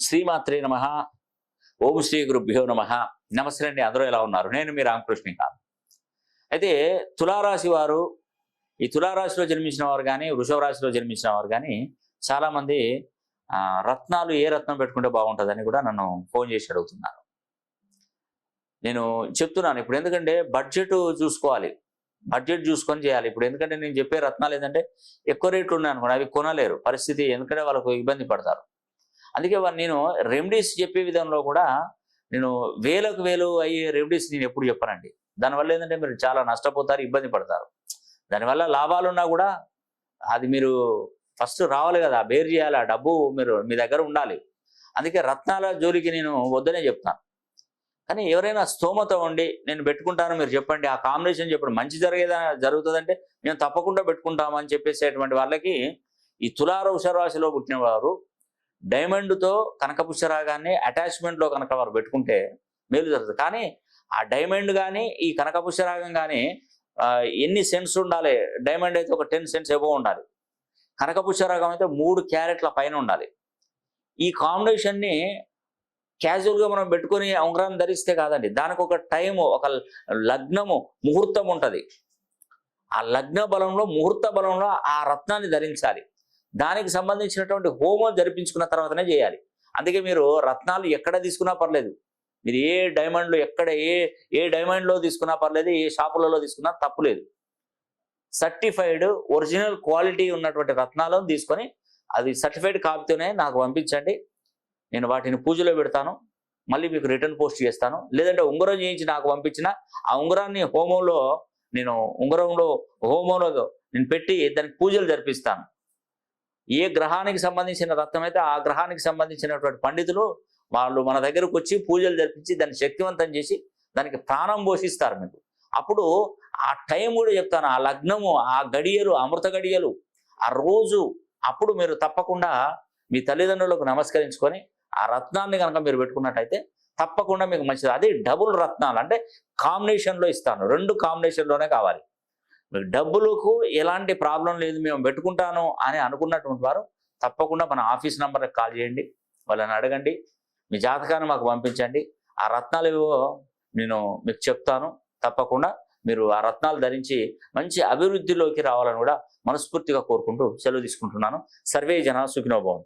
శ్రీమాత్రే నమ. ఓం శ్రీ గురుభ్యో నమ. నమస్తే అండి అందరూ ఎలా ఉన్నారు? నేను మీ రామకృష్ణ కాదు. అయితే తులారాశి వారు ఈ తులారాశిలో జన్మించిన వారు కానీ వృషభ రాశిలో జన్మించిన వారు కానీ చాలామంది ఆ, రత్నాలు ఏ రత్నం పెట్టుకుంటే బాగుంటుందని కూడా నన్ను ఫోన్ చేసి అడుగుతున్నారు. నేను చెప్తున్నాను ఇప్పుడు ఎందుకంటే బడ్జెట్ చూసుకోవాలి. బడ్జెట్ చూసుకొని చేయాలి. ఇప్పుడు ఎందుకంటే నేను చెప్పే రత్నాలు ఏంటంటే ఎక్కువ రేట్లు ఉన్నాయి అనుకోండి అవి కొనలేరు. పరిస్థితి ఎందుకంటే వాళ్ళకు ఇబ్బంది పడతారు. అందుకే నేను రెమెడీస్ చెప్పే విధంలో కూడా నేను వేలకు వేలు అయ్యే రెమెడీస్ నేను ఎప్పుడు చెప్పనండి. దానివల్ల ఏంటంటే మీరు చాలా నష్టపోతారు ఇబ్బంది పడతారు. దానివల్ల లాభాలు ఉన్నా కూడా అది మీరు ఫస్ట్ రావాలి కదా బేర్ చేయాలి ఆ డబ్బు మీరు మీ దగ్గర ఉండాలి. అందుకే రత్నాల జోలికి నేను వద్దనే చెప్తాను. కానీ ఎవరైనా స్తోమత ఉండి నేను పెట్టుకుంటాను మీరు చెప్పండి ఆ కాంబినేషన్ చెప్పండి మంచి జరిగేదా జరుగుతుందంటే మేము తప్పకుండా పెట్టుకుంటామని చెప్పేసేటువంటి వాళ్ళకి ఈ తులార రాశిలో పుట్టిన డైమండ్తో డైమండ్తో కనకపుష్యరాగాన్ని అటాచ్మెంట్లో కనుక వారు పెట్టుకుంటే మేలు జరుగుతుంది. కానీ ఆ డైమండ్ కానీ ఈ కనకపుష్యరాగం కానీ ఎన్ని సెంట్స్ ఉండాలి? డైమండ్ అయితే ఒక టెన్ సెంట్స్ ఎబో ఉండాలి. కనకపుష్యరాగం అయితే మూడు క్యారెట్ల పైన ఉండాలి. ఈ కాంబినేషన్ని క్యాజువల్గా మనం పెట్టుకొని ఉంగరాన్ని ధరిస్తే కాదండి. దానికి ఒక టైం ఒక లగ్నము ముహూర్తం ఉంటుంది. ఆ లగ్న బలంలో ముహూర్త బలంలో ఆ రత్నాన్ని ధరించాలి. దానికి సంబంధించినటువంటి హోమం జరిపించుకున్న తర్వాతనే చేయాలి. అందుకే మీరు రత్నాలు ఎక్కడ తీసుకున్నా పర్లేదు. మీరు ఏ డైమండ్లో ఎక్కడ ఏ ఏ డైమండ్లో తీసుకున్నా పర్లేదు ఏ షాపులలో తీసుకున్నా తప్పులేదు సర్టిఫైడ్ ఒరిజినల్ క్వాలిటీ ఉన్నటువంటి రత్నాలను తీసుకొని అది సర్టిఫైడ్ కాపీతోనే నాకు పంపించండి. నేను వాటిని పూజలో పెడతాను. మళ్ళీ మీకు రిటర్న్ పోస్ట్ చేస్తాను. లేదంటే ఉంగరం చేయించి నాకు పంపించిన ఆ ఉంగరాన్ని హోమంలో నేను ఉంగరంలో హోమంలో నేను పెట్టి దానికి పూజలు జరిపిస్తాను. ఏ గ్రహానికి సంబంధించిన రత్నం అయితే ఆ గ్రహానికి సంబంధించినటువంటి పండితులు వాళ్ళు మన దగ్గరకు వచ్చి పూజలు జరిపించి దాన్ని శక్తివంతం చేసి దానికి ప్రాణం పోషిస్తారు మీకు. అప్పుడు ఆ టైం కూడా చెప్తాను ఆ లగ్నము ఆ గడియలు అమృత గడియలు ఆ రోజు అప్పుడు మీరు తప్పకుండా మీ తల్లిదండ్రులకు నమస్కరించుకొని ఆ రత్నాన్ని కనుక మీరు పెట్టుకున్నట్టయితే తప్పకుండా మీకు మంచిది. అది డబుల్ రత్నాలు అంటే కాంబినేషన్లో ఇస్తాను. రెండు కాంబినేషన్లోనే కావాలి. మీకు డబ్బులకు ఎలాంటి ప్రాబ్లం లేదు మేము పెట్టుకుంటాను అని అనుకున్నటువంటి వారు తప్పకుండా మన ఆఫీస్ నెంబర్కి కాల్ చేయండి వాళ్ళని అడగండి మీ జాతకాన్ని మాకు పంపించండి. ఆ రత్నాలు ఏవో నేను మీకు చెప్తాను తప్పకుండా మీరు ఆ రత్నాలు ధరించి మంచి అభివృద్ధిలోకి రావాలని కూడా మనస్ఫూర్తిగా కోరుకుంటూ సెలవు తీసుకుంటున్నాను. సర్వే జన సుఖినోభవం